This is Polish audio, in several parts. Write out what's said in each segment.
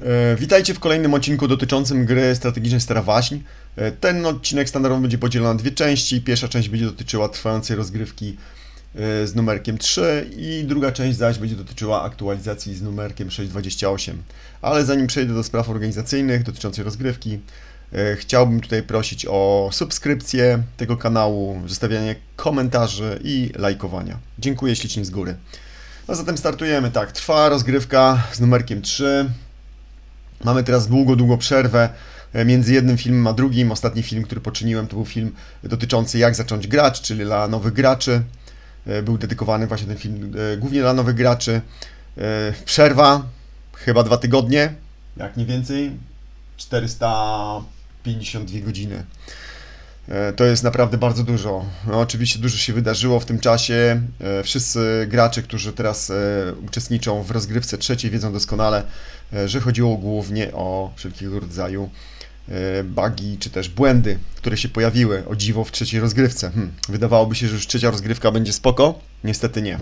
E, Witajcie w kolejnym odcinku dotyczącym gry strategicznej Stara Waśń. E, Ten odcinek standardowo będzie podzielony na dwie części. Pierwsza część będzie dotyczyła trwającej rozgrywki e, z numerkiem 3 i druga część zaś będzie dotyczyła aktualizacji z numerkiem 628. Ale zanim przejdę do spraw organizacyjnych dotyczących rozgrywki, chciałbym tutaj prosić o subskrypcję tego kanału, zostawianie komentarzy i lajkowania. Dziękuję ślicznie z góry. No zatem startujemy, tak, trwa rozgrywka z numerkiem 3. Mamy teraz długo, długo przerwę e, między jednym filmem a drugim. Ostatni film, który poczyniłem, to był film dotyczący jak zacząć grać, czyli dla nowych graczy. E, Był dedykowany właśnie ten film e, głównie dla nowych graczy. Przerwa, chyba dwa tygodnie, jak nie więcej, 452 godziny. E, To jest naprawdę bardzo dużo. No, oczywiście dużo się wydarzyło w tym czasie. E, Wszyscy gracze, którzy teraz e, uczestniczą w rozgrywce trzeciej, wiedzą doskonale, że chodziło głównie o wszelkiego rodzaju bugi czy też błędy, które się pojawiły o dziwo w trzeciej rozgrywce. Hm, wydawałoby się, że już trzecia rozgrywka będzie spoko. Niestety nie.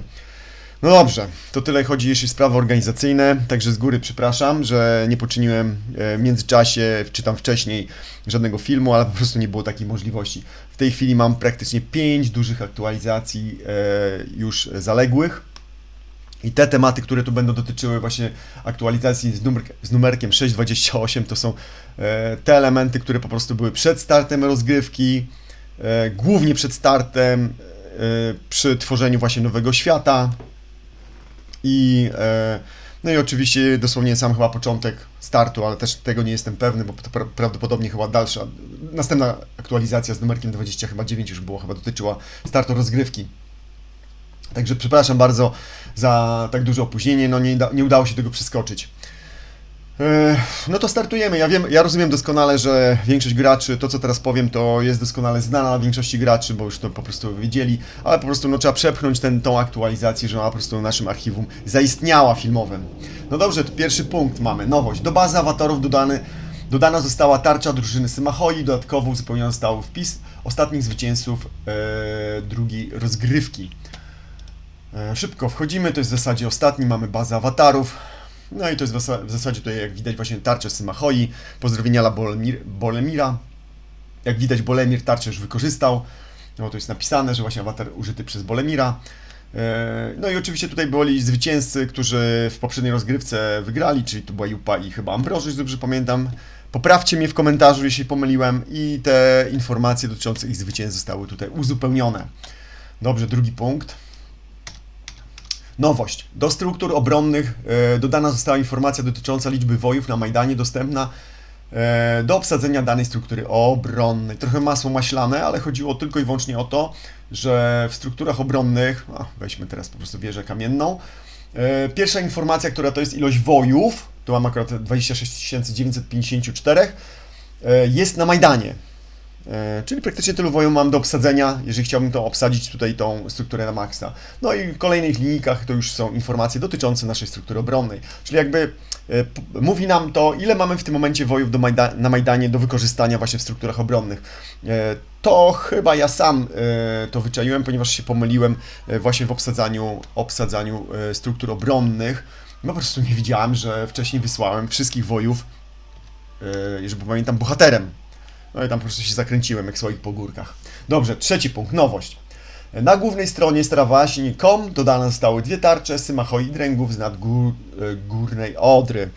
No dobrze, to tyle chodzi jeśli sprawy organizacyjne, także z góry przepraszam, że nie poczyniłem e, w międzyczasie, czy tam wcześniej żadnego filmu, ale po prostu nie było takiej możliwości. W tej chwili mam praktycznie 5 dużych aktualizacji e, już zaległych. I te tematy, które tu będą dotyczyły właśnie aktualizacji z, numer, z numerkiem 628, to są e, te elementy, które po prostu były przed startem rozgrywki, głównie przed startem, przy tworzeniu właśnie nowego świata, i, e, no i oczywiście dosłownie sam chyba początek startu, ale też tego nie jestem pewny, bo to pra- prawdopodobnie chyba dalsza, następna aktualizacja z numerkiem 20 chyba 9 już było, chyba dotyczyła startu rozgrywki. Także przepraszam bardzo za tak duże opóźnienie, no nie, nie udało się tego przeskoczyć. E, No to startujemy. Ja wiem, ja rozumiem doskonale, że większość graczy, to co teraz powiem, to jest doskonale znana większości graczy, bo już to po prostu wiedzieli, ale po prostu no, trzeba przepchnąć ten, tą aktualizację, że ona po prostu w naszym archiwum zaistniała filmowym. No dobrze, to pierwszy punkt mamy. Nowość. Do bazy awatarów dodany, dodana została tarcza drużyny Symachoi, dodatkowo uzupełniony został wpis ostatnich zwycięzców e, drugiej rozgrywki. E, Szybko wchodzimy, to jest w zasadzie ostatni, mamy bazę awatarów. No i to jest w zasa- w zasadzie tutaj, jak widać, właśnie tarczę Symachoi. Pozdrowienia dla Bolemir, Bolemira. Jak widać, Bolemir tarczę już wykorzystał. No to jest napisane, że właśnie awatar użyty przez Bolemira. E, No i oczywiście tutaj byli zwycięzcy, którzy w poprzedniej rozgrywce wygrali, czyli to była Jupa i chyba Ambroży, jeśli dobrze pamiętam. Poprawcie mnie w komentarzu, jeśli pomyliłem i te informacje dotyczące ich zwycięstw zostały tutaj uzupełnione. Dobrze, drugi punkt. Nowość. Do struktur obronnych e, dodana została informacja dotycząca liczby wojów na Majdanie dostępna e, do obsadzenia danej struktury obronnej. Trochę masło maślane, ale chodziło tylko i wyłącznie o to, że w strukturach obronnych, a, weźmy teraz po prostu wieżę kamienną, e, pierwsza informacja, która to jest ilość wojów, tu mam akurat 26 954, e, jest na Majdanie. E, Czyli praktycznie tylu wojów mam do obsadzenia, jeżeli chciałbym to obsadzić tutaj tą strukturę na maksa. No i w kolejnych linijkach to już są informacje dotyczące naszej struktury obronnej. Czyli jakby e, mówi nam to, ile mamy w tym momencie wojów Majda na Majdanie do wykorzystania właśnie w strukturach obronnych. E, To chyba ja sam to wyczaiłem, ponieważ się pomyliłem właśnie w obsadzaniu, obsadzaniu struktur obronnych. No po prostu nie widziałem, że wcześniej wysłałem wszystkich wojów, jeżeli pamiętam, bohaterem. No i tam po prostu się zakręciłem jak w swoich pogórkach. Dobrze, trzeci punkt, nowość. Na głównej stronie starawaśń.com dodane zostały dwie tarcze Symachoi Dręgów z nad gór, e, Odry.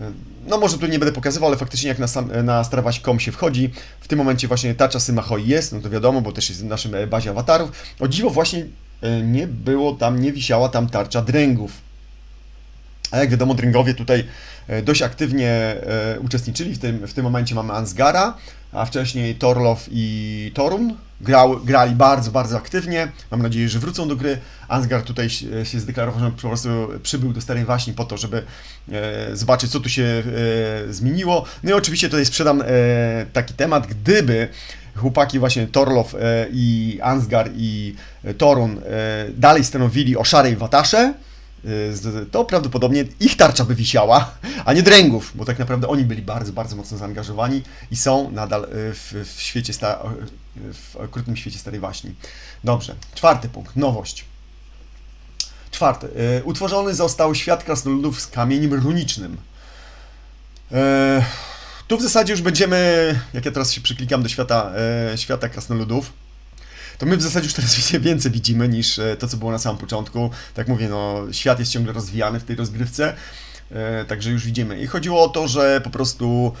E, No może tu nie będę pokazywał, ale faktycznie jak na, sam, na starawaś.com się wchodzi, w tym momencie właśnie tarcza Symachoi jest, no to wiadomo, bo też jest w naszym e, bazie awatarów. O dziwo właśnie e, nie było tam, nie wisiała tam tarcza Dręgów. A jak wiadomo, Dręgowie tutaj e, dość aktywnie e, uczestniczyli. W tym, w tym momencie mamy Ansgara, a wcześniej Torlow i Torun. Grał, grali bardzo, bardzo aktywnie. Mam nadzieję, że wrócą do gry. Ansgar tutaj się się zdeklarował, że po prostu przybył do Starej Waśni po to, żeby e, zobaczyć, co tu się e, zmieniło. No i oczywiście tutaj sprzedam e, taki temat, gdyby chłopaki właśnie Torlow e, i Ansgar i e, Torun e, dalej stanowili o szarej watasze, to prawdopodobnie ich tarcza by wisiała, a nie dręgów, bo tak naprawdę oni byli bardzo, bardzo mocno zaangażowani i są nadal y, w, w świecie, sta, w okrutnym świecie Starej Waśni. Dobrze, czwarty punkt, nowość. Czwarty, y, utworzony został świat krasnoludów z kamieniem runicznym. Tu w zasadzie już będziemy, jak ja teraz się przyklikam do świata, świata krasnoludów, to my w zasadzie już teraz więcej widzimy niż e, to, co było na samym początku. Tak mówię, no, świat jest ciągle rozwijany w tej rozgrywce, e, także już widzimy. I chodziło o to, że po prostu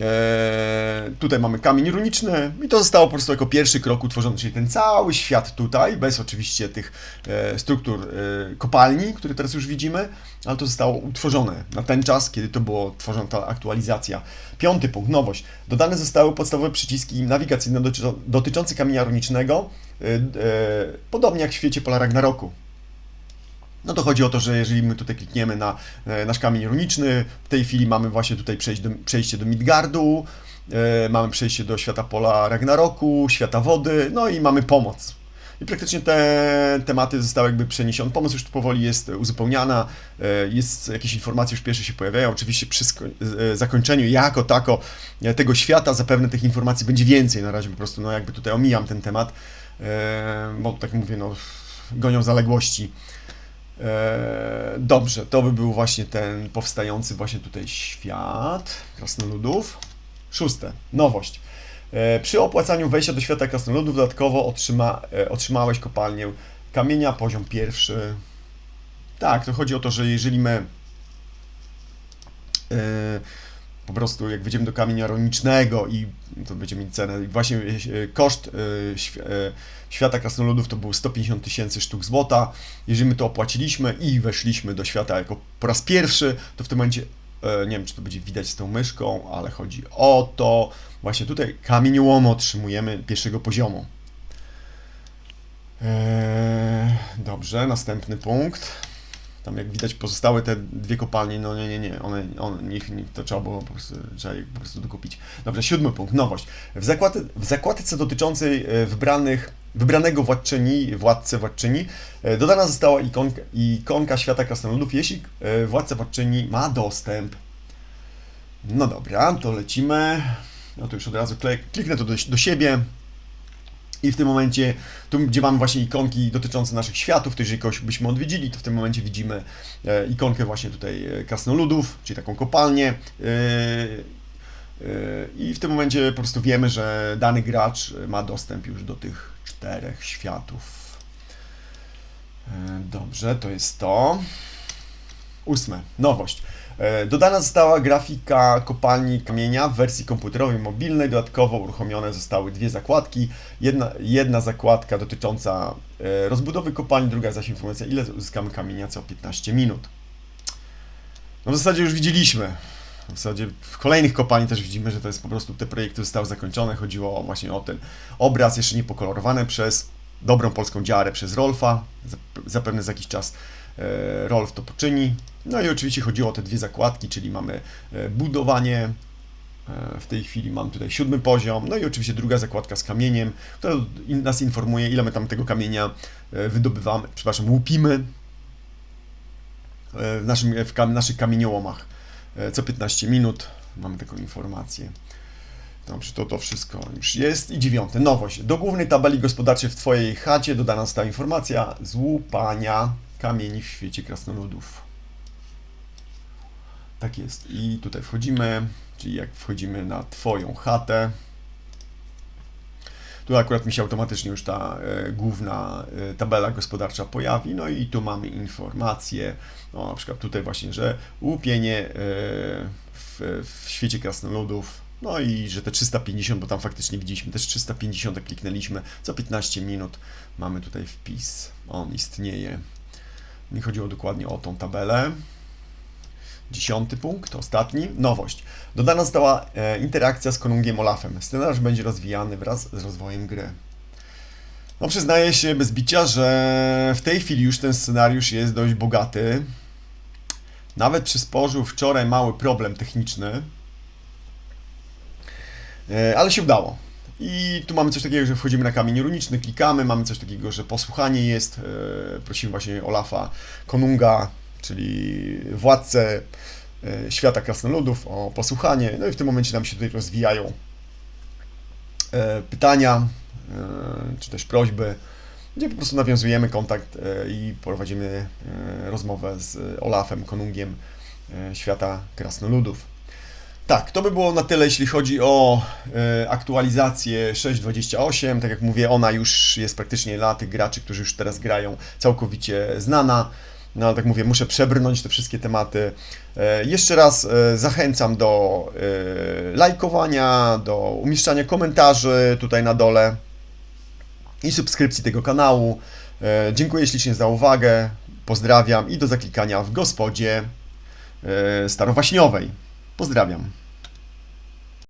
e, tutaj mamy kamień runiczny i to zostało po prostu jako pierwszy krok utworzony, czyli ten cały świat tutaj, bez oczywiście tych e, struktur e, kopalni, które teraz już widzimy, ale to zostało utworzone na ten czas, kiedy to było tworzona ta aktualizacja. Piąty punkt, nowość. Dodane zostały podstawowe przyciski nawigacyjne doty- dotyczące kamienia runicznego, e, e, podobnie jak w świecie Pola Ragnaroku. No to chodzi o to, że jeżeli my tutaj klikniemy na e, nasz kamień runiczny, w tej chwili mamy właśnie tutaj przejść do, przejście do Midgardu, e, mamy przejście do świata Pola Ragnaroku, świata wody, no i mamy pomoc. I praktycznie te tematy zostały jakby przeniesione. Pomoc już tu powoli jest uzupełniana, e, jest jakieś informacje już pierwsze się pojawiają. Oczywiście przy zakończeniu jako tako tego świata zapewne tych informacji będzie więcej. Na razie po prostu no jakby tutaj omijam ten temat, bo tak mówię, no gonią zaległości. E, Dobrze, to by był właśnie ten powstający właśnie tutaj świat krasnoludów. Szóste, nowość. E, Przy opłacaniu wejścia do świata krasnoludów dodatkowo otrzyma, e, otrzymałeś kopalnię kamienia, poziom pierwszy. Tak, to chodzi o to, że jeżeli my po prostu jak wejdziemy do kamienia ronicznego i to będziemy mieć cenę, i właśnie e, koszt e, e, świata krasnoludów to było 150 tysięcy sztuk złota. Jeżeli my to opłaciliśmy i weszliśmy do świata jako po raz pierwszy, to w tym momencie, nie wiem czy to będzie widać z tą myszką, ale chodzi o to, właśnie tutaj kamieniołom otrzymujemy pierwszego poziomu. Dobrze, następny punkt. Tam jak widać pozostałe te dwie kopalnie, no nie, nie, nie, one, niech, niech to trzeba było po prostu, trzeba je po prostu dokupić. Dobrze, siódmy punkt, nowość. W, zakład, w zakładce dotyczącej e, wybranych, wybranego władczyni, władcy władczyni, e, dodana została ikonka, ikonka świata krasnoludów, jeśli e, władca władczyni ma dostęp. No dobra, to lecimy. No to już od razu kliknę to do, do siebie. I w tym momencie, tu gdzie mamy właśnie ikonki dotyczące naszych światów, to jeżeli kogoś byśmy odwiedzili, to w tym momencie widzimy e, ikonkę właśnie tutaj e, krasnoludów, czyli taką kopalnię. e, I w tym momencie po prostu wiemy, że dany gracz ma dostęp już do tych czterech światów. Dobrze, to jest to. Ósme, nowość. E, Dodana została grafika kopalni kamienia w wersji komputerowej mobilnej. Dodatkowo uruchomione zostały dwie zakładki. Jedna, jedna zakładka dotycząca e, rozbudowy kopalni, druga zaś informacja, ile uzyskamy kamienia co 15 minut. No w zasadzie już widzieliśmy. W zasadzie w kolejnych kopalni też widzimy, że to jest po prostu te projekty zostały zakończone. Chodziło właśnie o ten obraz jeszcze nie pokolorowany przez dobrą polską dziarę, przez Rolfa. Zap- Zapewne za jakiś czas Rolf to poczyni. No i oczywiście chodziło o te dwie zakładki, czyli mamy e, budowanie. e, W tej chwili mam tutaj siódmy poziom. No i oczywiście druga zakładka z kamieniem, która nas informuje, ile my tam tego kamienia e, wydobywamy, przepraszam, łupimy e, w, naszym, w kam- naszych kamieniołomach. E, Co 15 minut mamy taką informację. Dobrze, to to wszystko już jest. I dziewiąte, nowość. Do głównej tabeli gospodarczej w Twojej chacie dodana została informacja z łupania kamieni w świecie krasnoludów. Tak jest. I tutaj wchodzimy, czyli jak wchodzimy na Twoją chatę. Tu akurat mi się automatycznie już ta e, główna e, tabela gospodarcza pojawi. No i tu mamy informacje, no, na przykład tutaj właśnie, że łupienie e, w, w świecie krasnoludów. No i że te 350, bo tam faktycznie widzieliśmy też 350, jak kliknęliśmy, co 15 minut mamy tutaj wpis. On istnieje. Mi chodziło dokładnie o tą tabelę. Dziesiąty punkt, ostatni, nowość. Dodana została e, interakcja z Konungiem Olafem. Scenariusz będzie rozwijany wraz z rozwojem gry. No przyznaję się bez bicia, że w tej chwili już ten scenariusz jest dość bogaty. Nawet przysporzył wczoraj mały problem techniczny. E, ale się udało. I tu mamy coś takiego, że wchodzimy na kamień runiczny, klikamy, mamy coś takiego, że posłuchanie jest. E, prosimy właśnie Olafa Konunga, czyli władcę e, świata krasnoludów o posłuchanie. No i w tym momencie nam się tutaj rozwijają e, pytania, czy też prośby, gdzie po prostu nawiązujemy kontakt i prowadzimy rozmowę z Olafem Konungiem świata krasnoludów. Tak, to by było na tyle, jeśli chodzi o e, aktualizację 6.28. Tak jak mówię, ona już jest praktycznie dla tych graczy, którzy już teraz grają, całkowicie znana. No ale tak mówię, muszę przebrnąć te wszystkie tematy. E, jeszcze raz e, zachęcam do lajkowania, do umieszczania komentarzy tutaj na dole i subskrypcji tego kanału. Dziękuję ślicznie za uwagę. Pozdrawiam i do zaklikania w gospodzie starowaśniowej. Pozdrawiam.